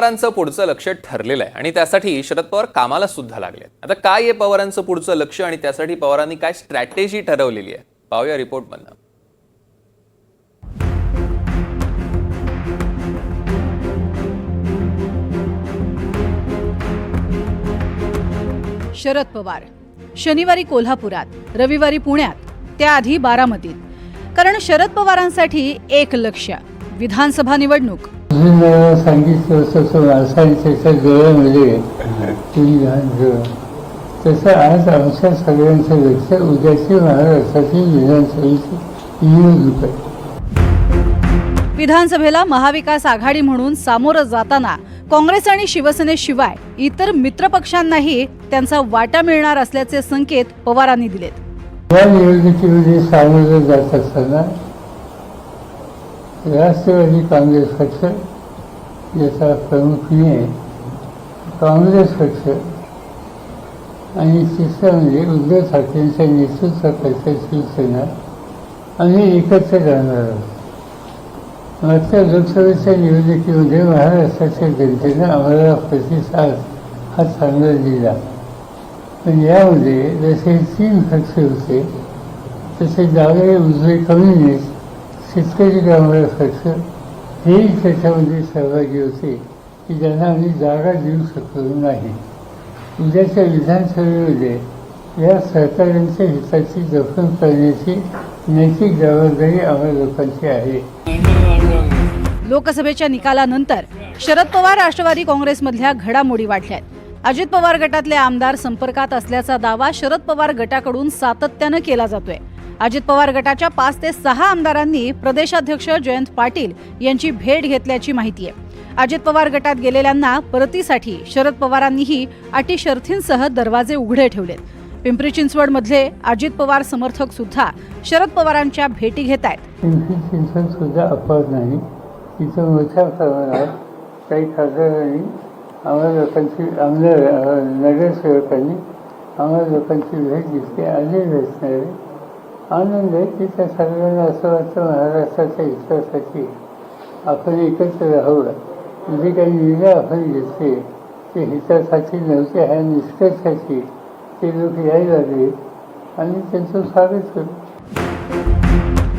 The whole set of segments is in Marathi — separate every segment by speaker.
Speaker 1: पवारांचं पुढचं लक्ष ठरलेलं आहे. आणि त्यासाठी शरद पवार कामाला सुद्धा लागले आता काय आहे पवारांचं पुढचं लक्ष आणि त्यासाठी पवारांनी काय स्ट्रॅटेजी ठरवलेली आहे? पाहूया रिपोर्टमधनं
Speaker 2: शरद पवार. शनिवारी कोल्हापुरात रविवारी पुण्यात त्याआधी बारामतीत. कारण शरद पवारांसाठी एक लक्ष विधानसभा निवडणूक.
Speaker 3: सांगितलं होतं डोळं तसं आज आमच्या सगळ्यांचं लक्ष उद्याची महाराष्ट्राची विधानसभेची निवडणूक आहे
Speaker 2: विधानसभेला महाविकास आघाडी म्हणून सामोरं जाताना काँग्रेस आणि शिवसेनेशिवाय इतर मित्रपक्षांनाही त्यांचा वाटा मिळणार असल्याचे संकेत पवारांनी दिलेत.
Speaker 3: या निवडणुकीमध्ये सामोरं जात असताना राष्ट्रवादी काँग्रेस पक्ष याचा प्रमुख मी आहे. काँग्रेस पक्ष आणि तिसरं म्हणजे उद्धव ठाकरेंच्या नेतृत्वाखालच्या शिवसेना आम्ही एकत्र राहणार आहोत. मागच्या लोकसभेच्या निवडणुकीमध्ये महाराष्ट्राच्या जनतेनं आम्हाला प्रतिसाद हा चांगला दिला. पण यामध्ये जसे तीन पक्ष होते तसे डावे उजवे कम्युनिस्ट शेतकरी काँग्रेस पक्ष हेही त्याच्यामध्ये सहभागी होते की ज्यांना आम्ही जागा देऊ शकलो नाही. उद्याच्या विधानसभेमध्ये या सहकाऱ्यांच्या हिताची जखम करण्याची नैतिक जबाबदारी आम्हा लोकांची आहे.
Speaker 2: लोकसभेच्या निकालानंतर शरद पवार राष्ट्रवादी काँग्रेसमधल्या घडामोडी वाढल्यात. अजित पवार गटातले आमदार संपर्कात असल्याचा दावा शरद पवार गटाकडून सातत्यानं केला जातोय. अजित पवार गटाच्या पाच ते सहा आमदारांनी प्रदेशाध्यक्ष जयंत पाटील यांची भेट घेतल्याची माहिती आहे. अजित पवार गटात गेलेल्यांना परतीसाठी शरद पवारांनीही अटी शर्थींसह दरवाजे उघडे ठेवलेत. पिंपरी चिंचवडमधले अजित पवार समर्थक सुद्धा शरद पवारांच्या भेटी घेत आहेत.
Speaker 3: पिंपरी चिंचवड सुद्धा अपवाद नाही. तिथं मोठ्या प्रमाणात काही खासदारांनी आम्हाला लोकांची आमदार नगरसेवकांनी आम्हाला लोकांची भेट घेतली. आलेली असणारे आनंद आहे की त्या सर्वांना असं वाटतं महाराष्ट्राच्या हितासाठी आपण एकत्र राहूया जे म्हणजे काही निर्णय आपण घेतले ते हितासाठी नव्हते ह्या निष्कर्षाची ते लोक यायला लागले आणि त्यांचं स्वागत करू.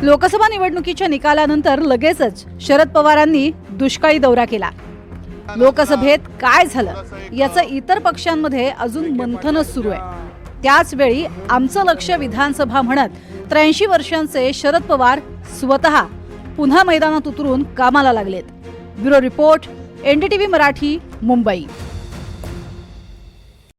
Speaker 2: लोकसभा निवडणुकीच्या निकालानंतर लगेचच शरद पवारांनी दुष्काळी दौरा केला. लोकसभेत काय झालं? याचं इतर पक्षांमध्ये अजून मंथनच सुरू आहे. त्याचवेळी आमचं लक्ष विधानसभा म्हणत त्र्याऐंशी वर्षांचे शरद पवार स्वतः पुन्हा मैदानात उतरून कामाला लागलेत. Bureau report NDTV Marathi Mumbai.